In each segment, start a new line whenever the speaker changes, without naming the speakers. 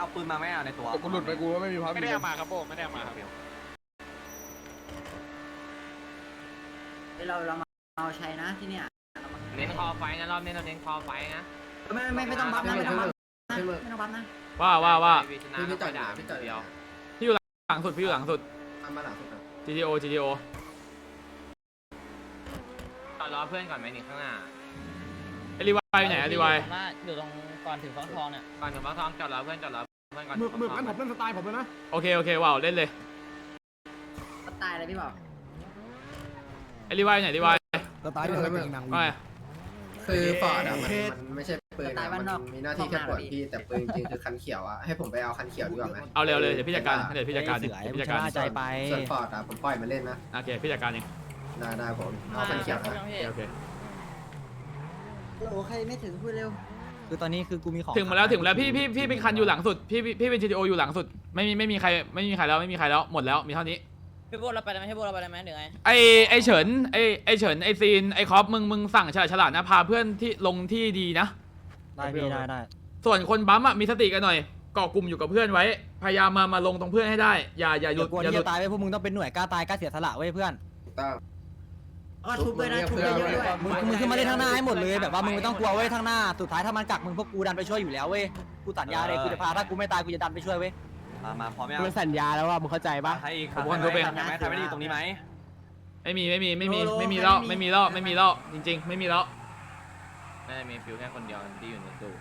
เอาปืนมาไหมอะในตัว
กูหลุดไปกูว่าไม่มีพับ
ไม่ได้เอามาครับโบไม่ได้เอามาครับ
เราเรามาเอาชัยนะที่เนี่ย
เน้นคอไฟนะรอบนี้เราเน้นคอไฟนะ
ไม่ไม่ไม่ต้องบัฟนะไม่ต้องบัฟนะไม่ต้องบัฟนะ
ว่าว่าว่า
พี่ชนะเราไปด่าพี่เดียว
หลังสุดพี่อยู่หลังสุด
ทำมาหลังสุดนะ
GTO GTO
ต่อรอเพื่อนก่อนไหมนี่ข้างหน้า
ไอรีวายอยู่ไหนอะรีวาย
อยู่ตรงก่อนถึงฟังทองเนี่ย
ก่อนถึงฟ้าทองจอดรอเพื่อนจอดรอ เพื่อนก่อน
มือมือกันผมเล่นสไตล์ผมเลยนะ
โอเค โอเคว้าวเล่นเลย
ก็ตายเลยพี่บอก
ไอรีวายอยู่ไหนรีวาย
สไตล์เดิมเป็นนาง
ว่าไง
คือฟอร์ดอะมันมันไม่ใช่ปืนอะมันมีหน้าที่แค่ปลดพี่แต่ปืนจริงๆคือคันเขียวอะให้ผมไปเอาคันเขียวดีกว่าไหม
เอาเร็วเลยเดี๋ยวพี่จัดการเดี๋ยวพี่จัดการเดี๋ยวพี่จัดการ
ส่วนฟอร์ดอะผมปล่อยมันเล่นนะ
โอเคพี่จัดการเอง
ได้ได้ผมเอาคันเขียวนะ
โอเค
โอ้ใครไม่ถึงพูดเร็ว
คือตอนนี้คือกูมีของ
ถึงมาแล้วถึงมาแล้วพี่พี่พี่เป็นคันอยู่หลังสุดพี่พี่พี่เป็น GTO อยู่หลังสุดไม่มีไม่มีใครไม่มีใครแล้วไม่มีใครแล้วหมดแล้วมีเท่านี้
พี่โบเราไปได้ไหมพี่โบเราไปได้ไหมหรือไง
ไอไอเฉินไอไอเฉินไอซีนไอคอปมึงมึงสั่งฉลาดฉลาดนะพาเพื่อนที่ลงที่ดีนะ
ได้พี่ได้ได้
ส่วนคนบัมอะมีสติกันหน่อยเกาะกลุ่มอยู่กับเพื่อนไว้ พยายามมามาลงตรงเพื่อนให้ได้ อย่าอย่าหยุ
เดี๋ย
ด
วกลัว
อย่าห
ที่
ลุด
จะตายไว้พวกมึงต้องเป็นหน่วยกล้าตายกล้าเสียสละไว้เพื่อน
ถูกต้อง
ก็ทุบด้วยนะทุบเยอะๆด้วย
มึงมึงขึ้นมาเล่นข้างหน้าให้หมดเลยแบบว่ามึงไม่ต้องกลัวเว้ยข้างหน้าสุดท้ายถ้ามันกักมึงพวกกูดันไปช่วยอยู่แล้วเว้ยกูสัญญาเลยกูจะพาถ้ากูไม่ตายกูจะดันไปช่วยเว้ย
มามาพร้อมยัง
กูสัญญาแล้วว่ามึงเข้าใจปะ
ให้อีกครับใครไม่ได้อยู่ตรงนี้ไหม
ไม่มีไม่มีไม่มีไม่มีแล้วไม่มีแล้วไม่มีแล้วจริง ๆ ไม่มีแล้ว
น่าจะมีฟิวแค่คนเดียวที่อยู่ในตู้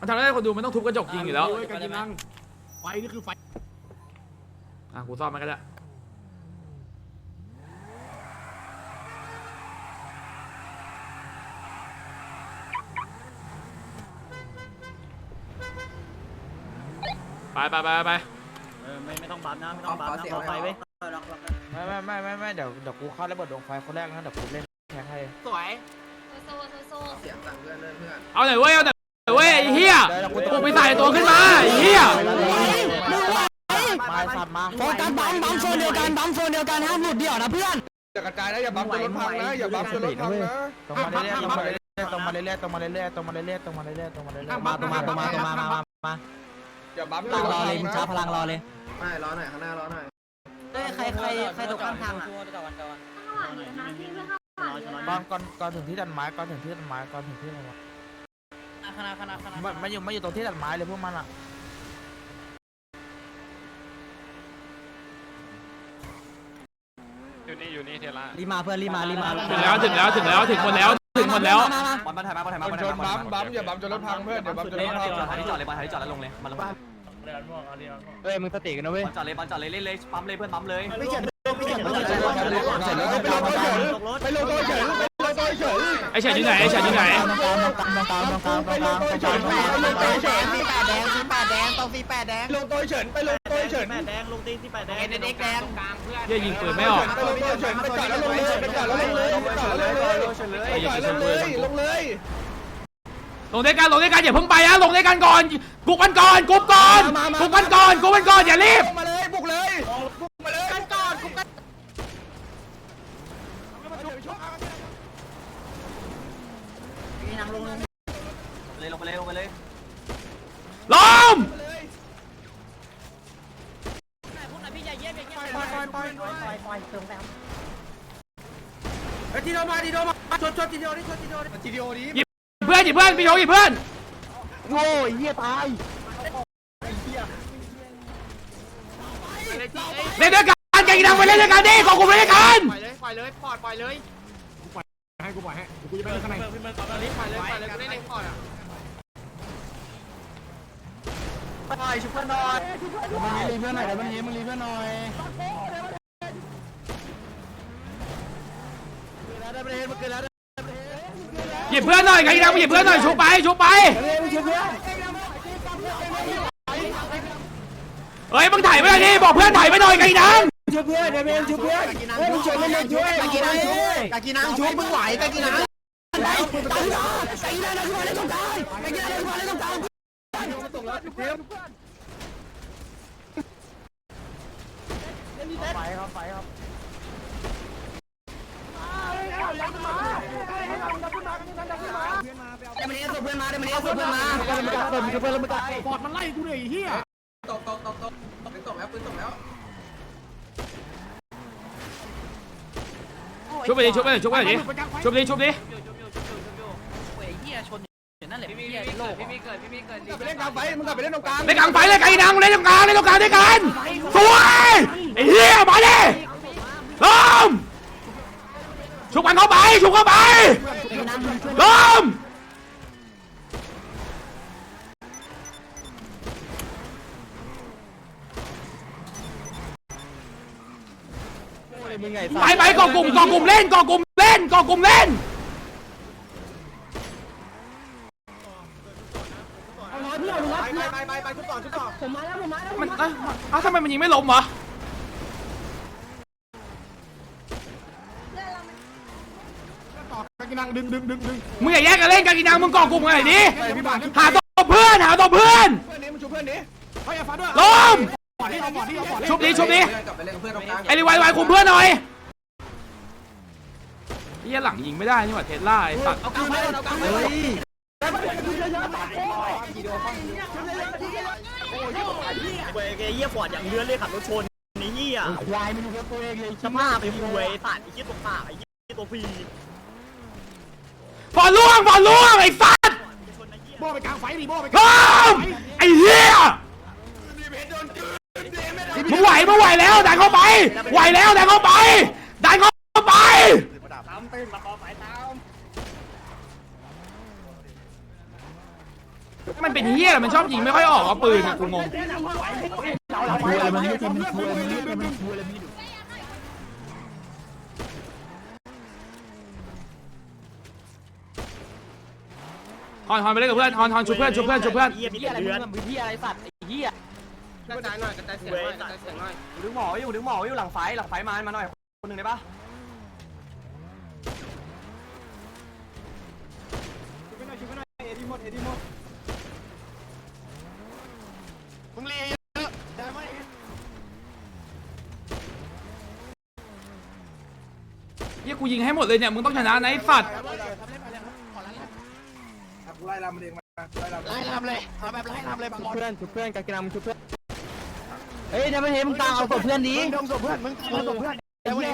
มันทำได้คนดูมันต้องทุบกระจกยิงอยู่แล้ว
กันกินนั่งไฟนี่คือไฟ
อะกูซ่อมมันก็ได้ ไปไปไปไป
ไม่ไม่ต้องบัฟนะไม่ต้
เอา
องบัฟ
ขอ
นะ
เสียง
เอาไฟ
ไว้
เว้ย
ล็อกล็อก
ไม่ไม่ไม่ไม่ไม่เดี๋ยวเดี๋ยวกูเข้าระเบิดดวงไฟคนแรกนะเดี๋ยวกูเล่นแทงให้
สวย
โซ่โซ่โซ่
เสียงสั่งเพื่อนเล่นเพื่อน
เอาหน่อยเว้ยเอาหน่อยเว้ยไอ้เหี้ยกูไปใส่ตัวขึ้นมาไอ้เหี้ย
มาสัตว์มา
โฟกัสบัมบัมโซนเดียวกันบัมโซนเดียวกันห้ามหลุดเดี่ยวนะเพื่อน
อย่ากระจายนะอย่าบัฟจนรถพังนะอย่าบัฟจนรถพังนะ
ตรงมาเรื่อยๆตรงมาเรื่อยๆตรงมาเรื่อยๆตรงมาเรื่อยๆตรงมาเรื่อยๆตรงมาเรื่อยๆตรงมาเรื่อยๆ
มาตัวมาตัวมาตัวมามามามา
อย่าบัฟ
พลังรอเลยมึงช้าพลังรอเลย
ไม่ร้อนหน่อยข้างหน้าร้อนหน่อย
เฮ้ยใครใครใครตกข้างทางอะ
ข้างหลังอยู่นะพี่เพื่อนข้างหลังอยู่นะ
ก่อนก่อนก่อนถึงที่ตัดไม้ก่อนถึงที่ตัดไม้ก่อนถึงที่ตัดไม้
คณะคณะคณะ
มันมันอยู่ไม่อยู่ตรงที่ตัดไม้เลยพวกมันอะ
อยู่นี่อยู่นี่เทล่า
รีบมาเพื่อนรีบมารีบมา
ถึงแล้วถึงแล้วถึงแล้วถึงหมดแล้ว ถึงหมดแล้ว
บอลบอลถ่ายมาบอลถ่ายมา
คนชนบัมบัมอย่าบัมจนรถพังเพื่อนอย่าบัมจนรถพัง
จอดที่จอดเลยบอลถ่ายที่จอดแล้วลงเลยมันลง
เฮ้ยมึงสติกันนะเว้ย
บอลจอดเลยบอลจอดเลยเล่นเลยปั๊มเลยเพื่อนปั๊มเลย
ไม่เจ็บไม่เจ็บไม่เจ็บ
ไปลงตัวเฉินไปลงตัวเฉินไปลงตัวเฉิน
ไอเฉินอยู่ไหนไอเฉินอยู่ไหน
ตรงกลางตรงกลางตรงกลางตรงกลางตรงกลางตรงกลางตรงกลาง
แดงสีแปดแดงสีแปดแดงตรงสีแปดแดง
ลงตัวเฉินไปลงตัวเฉิน
แดงลงตีนที่แปดแดง
เอ็นเอ็กแดง
กลางเพื่อน
เหี้ยยิงปืนไม่ออก
ไปลงตัวเฉินไปจอดแล้วลงเลยไปจอดแล้วลงเลยไปจอดแล้วลงเลยไปจอดแล้วลงเลยลงเลย
ลงด้วยกันลงด้วยกันอย่าเพิ่งไปนะลงด้วยกันก่อนกุกมันก่อนกุกก่อนกุกมันก่อนกุกมันก่อนอย่ารีบ
มาเลยบุกเลยบุกมาเลยกันก่อนกัน
มีนางลง
ทีเดียวมาทีเดียวมาชนชนทีเดียวนี่ชนทีเดียวทีเดียวนี้
เพื่อนหยิบเพื่อนพี่โยหยิบเพื่อน
โง่เหี้ยตาย
เล่นด้วยกันเก่งดังไปเล่นด้วยกันดิขอกูไปด้วยกัน
ปล่อยเลยปล่อยเลยปอดปล่อยเลย
ให้กูปล่อยให้กูจะไปเล่นข้างใน
ปล่อยเลยปล่อยเลยกูได้เล็งปอดอะ
หน่อยชุบเพื่อนหน่อย
มึงรีเพื่อนหน่อยเดี๋ยวมึงรีมึงรีเพื่อนหน่อย
หยิบเพื่อนหน่อยเก่งดังไปหยิบเพื่อนหน่อยชุบไปชุบไปเฮ้ยมึงถ่ายไปหน่อยดิบอกเพื่อนถ่ายไปหน่อยเก่งดัง
ช่วยเพื่อนเดี๋ยวเองช่วยเพื่อนเฮ้ยมึงช่วยมันเลยช่วย
กากีนางชุบกากีนางชุบมึงไหวกากีนาง
ไฟครับไฟครับ
เพื่อนมาไปเอา
ดี๋ยวมันเอสเพื่อนมา เดี๋ยวมันเพื่อนมา
เพื่อนมันกัดเพื่อนมันกัดเพื่อนมันกัด
ปอดมันไล่กูเลยไอ้เหี้ย
ตกตกตกตกปืนตกแล้วปืนตกแล้ว
ชุบไปดิชุบไปดิชุบไปดิชุบดิชุบดิ
พี่มีพี่มีเกิดพี่มีเกิดพี่มีเกิด
ไปเล่นกลางไฟมึงกลับไปเล่นตรงกลาง
เล่นกลางไฟเล่นกลางอีนางเล่นตรงกลางเล่นตรงกลางด้วยกันสวยไอ้เหี้ยมาดิล้มชุบกันเข้าไปชุบเข้าไปล้ม
ไง
ไปไปก่อกลุ่มก่อกลุ่มเล่นก่อกลุ่มเล่นก่อกลุ่มเล่น
ไปไปไปไปชุดต่อชุดต่อ
มันเอ้ยอ้าวทำไมมันยิงไม่ล้มวะ
ต่อไปกินนังดึงดึงดึงดึง
มึงอย่าแยกกันเล่นกันอีนางมึงก่อกลุ่มกันหน่อยดิ
ไปพี่บาท
หาตัวเพื่อนหาตัวเพื่อน
เพื่อนนี้มันช่วยเพื่อนนี้เฮ้ยฟ้าด้วย
ล้ม ชุบดิชุบ
นกับเพื่อนตรงกลาง
ไอ้รีไวไวคุมเพื่อนหน่อยเฮียหลังยิงไม่ได้นี่หว่าเทสลาไอ้สัตว์
เอากลางไฟเอากลางไฟ
เว้ยไอ้เหี้ยปอดอย่างเลือนเลยขับรถชนนี่เหี้ยควายมันดูตัวเองเลยสภาพไอ้คุยสัตว์ไอ้เหี้ยตัวปากไอ้เหี้ยตัวพี
บอลล่วงบอลล่วงไอ้สัตว์
โบ้ไปกลางไฟดิโบ้ไปกลาง
ล้มไอ้เหี้ย มึงไหวมึงไหวแล้วดันเข้าไปไหวแล้วดันเข้าไปดันเข้าไป
ตามตื่นมาขอสายตาม
มันเป็นเหี้ยอะไรมันชอบยิงไม่ค่อยออกเอาปืนอะกูงง
คุยอะไรมันไม่ทำมันคุยอะไรมันไม่ทำมันคุยอะไรมัน
ฮอนฮอนไปเล่นกับเพื่อนฮอนฮอนชุบเพื่อนชุบเพื่อนชุบเพื่อน
เหี้ยมี
เหี้ย
แต่
อะไร
เลือน
มึงเหี้ยอะไรสัตว์ไอ้เหี้ย
กระจายหน่อยกระจายเสียงหน่อยกระจายเสียงหน่อย
ดึงหมออยู่ดึงหมออยู่หลังไฟหลังไฟมามาหน่อยคนหนึ่งได้ปะ
ชุบไปหน่อยชุบไปหน่อยเอดีหมดเอดีหมด
มึงเรีย
ได้ไหม
เหี้ยกูยิงให้หมดเลยเนี่ยมึงต้องชนะนะไอ้สัตว์
ไล่ลำเองมาไล่ลำ
ไล่ทำเลยทำแบบไล่ทำเลยบาง
ชุบเพื่อนชุบเพื่อนกากินังชุบเพื่อน
เฮ้ยเดี๋ยวมันเห็นมึงตามเอาศพเพื่อนดี
มึงดมศพเพื่อนมึงมึงศพเพื่อน
ไอ้เหี้ย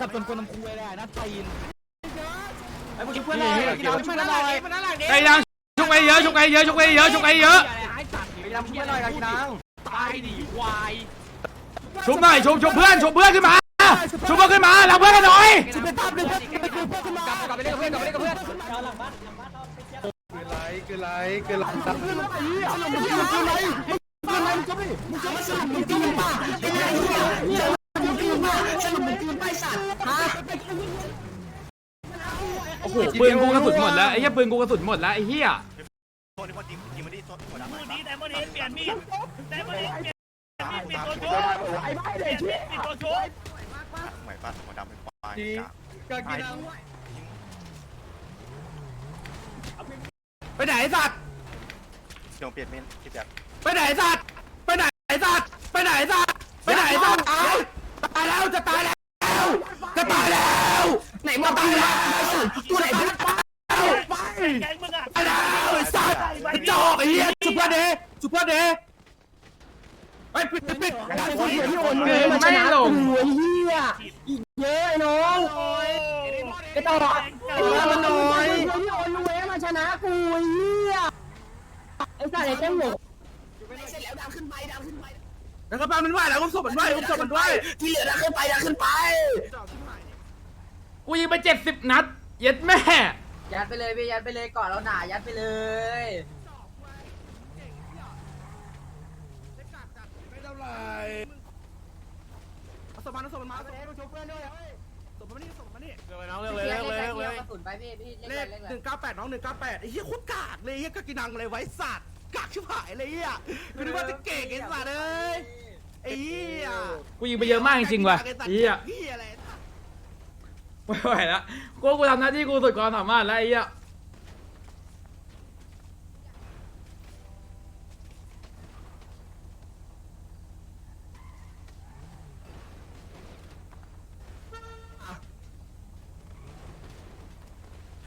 ขับจนคนน้ำคุยเลยนะไทย
ไอ้พวกเพื่อนหน่อยกินน้ำช่วยหน่อย
มันอะไรเด็ก
ไอ้ดังชุบไปเยอะชุบไปเยอะชุบไปเยอะชุบไปเยอะ
กินน้ำช่วยหน่อยกินน้ำ
ชุบหน่อยชุบชุบเพื่อนชุบเพื่อนขึ้นมาชุบเพื่อนขึ้นมาหลังเพื่อนกันหน่อย
ชุบเป็นภาพเลยเพื่อนไปคือเพื่อนขึ้นมาก
ลับไปเล่นกับเพื่อนกลับไปเล่นกับเพื่อน
คือไรคือไรคือไร
เพื่อนไอ้เหี้ยมึงคืออะไรมึงคืออะไร หปื
นกูกระสุนหมดแล้วไอ้เหี้ยปืนกูกระสุนหมดแล้วไอ้เหี้ย
กากินัง
ไปไหนไอ้สัตว์
เดี๋ยวเปลี่ยนเมนคิดแบบ
ไปไหนไอสัตว์ไปไหนไอสัตว์ไปไหนไอสัตว์ไปไหนไอสัตว์ตายตายแล้วจะตายแล้ว จะตายแล้ว
ไหนมึงตายแล้วตัวไหนมึงตาย
ไปไปแล้วไอ้สัตว์ไอ้จอกไอ้เหี้ยชุบเพื่อนเดชุบเพื่อนเดไปปิดปิดปิด
คนเดียวที่โอนเลยมันชนะกูไอ้เหี้ยอีกเยอะไอ้น้องไปต่อไอ้เหี้ยมันน้อยที่โอนรวยมันชนะกูไอ้เหี้ยไอ้สัตว์ไอ้เจ้าหมู
แล้วก็ แป๊บมันไหวแล้วอุ้มศพมันไหวอุ้มศพมันไหว
ที่เหลือดันขึ้นไปดันขึ้นไป
กูยิงไปเจ็ดสิบนัด เย็ดแม่
ยัดไปเลยพี่ยัดไปเลยก่อนเราหนายัดไปเลย
ไม่เท่าไหร่สมานสมานมาสมานชมเพื่อนด้วยสมานนี่สมานนี่
เร็วน้องเร็ว
พี่
เลย
เล่น
เร็ว
แค่
เลย
เดียวกระสุนไปพี่พี่
เล
เล่น
ข
เล่น
หนึ่งเก้าแปดน้องหนึ่งเก้าแปดไอ้เหี้ยโคตรกากเลยเหี้ยกากินังเลยไว้สัตว์ กากชิบหายเลยเหี้ยคือนึกว่าจะเก่งไอ้สัตว์เอ้ยไอ้เหี้ย
กูยิงไปเยอะมากจริงๆว่ะ
ไอ้สัตว์
เหี้ย
เหี้ยอะไร
ไม่ไหวแล้วกูกูทำหน้าที่กูสุดความสามารถแล้วไอ้เหี้ย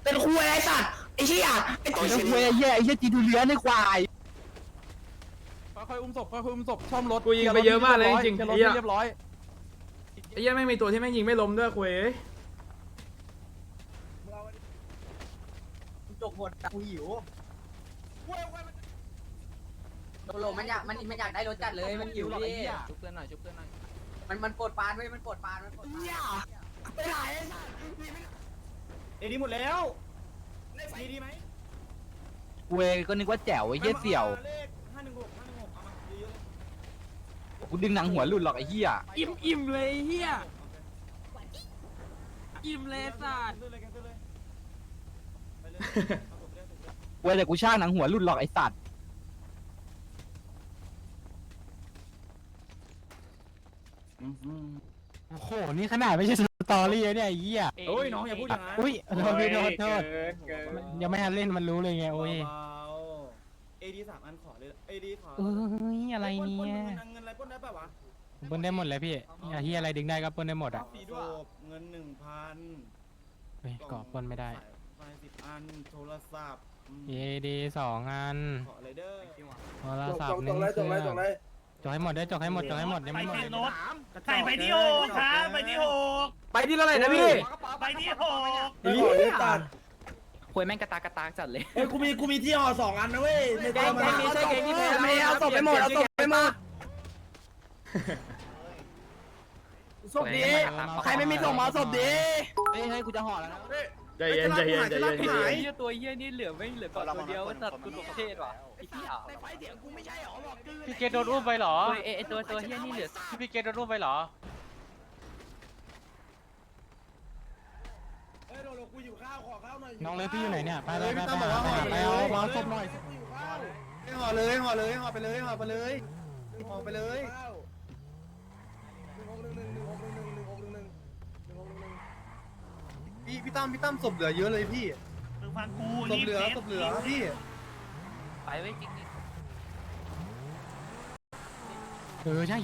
เป็นคุยไอ้สัตว์ไอ้เหี้ยไอ้ตัวเป็นคุยไอ้เหี้ยไอ้เหี้ยจีดูเลี้ยในควาย
ค่อยๆอุ้มศพค่อยๆอุ้มศพซ่อมรถ
กูยิงไปเยอะมากเลยจริงๆ
เคลีย
ไอ้เหี้ย
เรียบร้อย
ไอ้เหี้ยไม่งมีตัวที่แม่งยิงไม่ล้มด้วยคุยเอ้ย
จกหมดกูหิว
โดโลมันอยากมันมันอยากได้รถจัดเลยมันหิวดิ
ชุบเพื่อนหน่อยชุบเพื่อนหน่อย
มันมันปวดปานเว้ยมันปวดปานมันปวดปาน
เอดีหมดแล้วดีดีไหม
เวก็นึกว่าแจ๋วไอ้เหี้ยเสี่ยว
เกู
ดึงหนังหัวหลุดหรอกไอ้เหี้ย
อิ่มอิ่มเลยเฮียอิ่มเลยสัตว์
ๆเลยกันเลยไปเลย
เวแต่กูช่างหนังหัวหลุดหรอกไอ้สัตว์
โอ้โห นี่ขนาดไม่ใช่สตอรี่เนี่ยไอ้เหี้ย
โอ้ยน้องอย่าพูดอย่างนั้น
อุ้ยโทษพี่โทษโทษยังไม่ทันเล่นมันรู้เลยไงโอ้ย
เอ ดีสามอันขอเลยเอดีขอ
เอ้ยอะไรเนี่ย
เงินอะไรปล้นได้ป่าวะ
ปนได้หมดเลยพี่อย่าที่อะไรดึงได้ก็ปนได้หมดอะ
สีด้วยเงินหนึ่งพัน
เฮ้ยเกาะปนไม่ได้
ไฟสิบอันโทรศัพท์
เอดีสองอัน
ขอเลยเด้อ
โทรศัพท์หนึ่งเครื่องจกให้หมดด้วยจกให้หมดจกให้หมดยังไม่หมด
ใส่ไปที่หกครับไปที่หก
ไปที่เท่าไหร่นะพี่
ไปที่หก
คุยแม่งกระตากระตากจัดเลย
เฮ้ยกูมีกูมีที่ห่อสองอันนะเว้ยใน
แกงแกงนี้ใช่แกงที่แพ้
ไม่เอาศพไปหมดเอาศพไปหมด
ศพดี
ใครไม่มีศพมาเอาศพดิเฮ้ยเฮ้ยกูจะห่อแล้วนะ
ใจเย็นใจเย็นใจเย็นใจเย็น
เฮียตัวเฮียนี่เหลือไม่เหลือก่อนตัวเดียวตัดตัวประเทศว่ะไอ้เหี้ย
พี่เกตโดนอุ้มไปเหรอ
ไอ้ไอ้ตัวตัวเฮียนี่เหลือ
พี่เกตโดนอุ้มไปเหรอ น้องเลยพี่อยู่ไหนเนี่ยไปไปไปไปไปเอาวางศพหน่อย
ห่อเลยห่อเลยห่อไปเลยห่อไปเลยห่อไปเลยพี่พี่ตั้มพี่ตั้มศพเหลือเยอะเลยพี่
หนึ่งพันกู
ศพเหลือศพเหลือพี่
ไปไว้จริง
เออใช่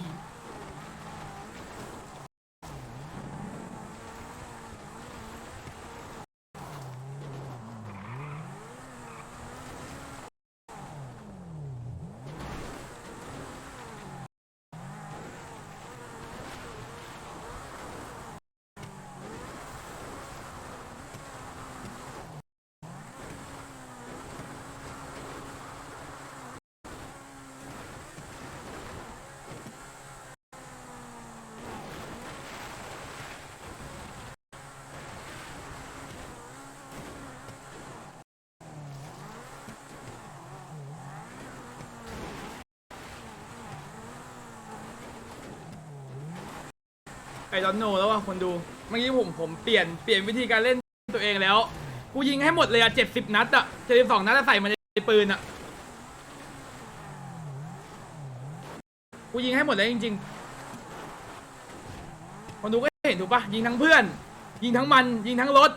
ไอ้ดอนโนแล้วว่ะคนดู เมื่อกี้ผมผมเปลี่ยนเปลี่ยนวิธีการเล่นตัวเองแล้ว กูยิงให้หมดเลยอะเจ็ดสิบนัดอะเจ็ดสิบสองนัดอะใส่มาในปืนอะกูยิงให้หมดเลยจริงๆ คนดูก็เห็นถูกปะยิงทั้งเพื่อน ยิงทั้งมัน ยิงทั้งรถ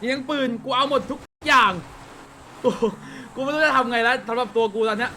ยิงทั้งปืน กูเอาหมดทุกอย่าง กูกูไม่รู้จะทำไงแล้วสำหรับตัวกูตอนเนี้ย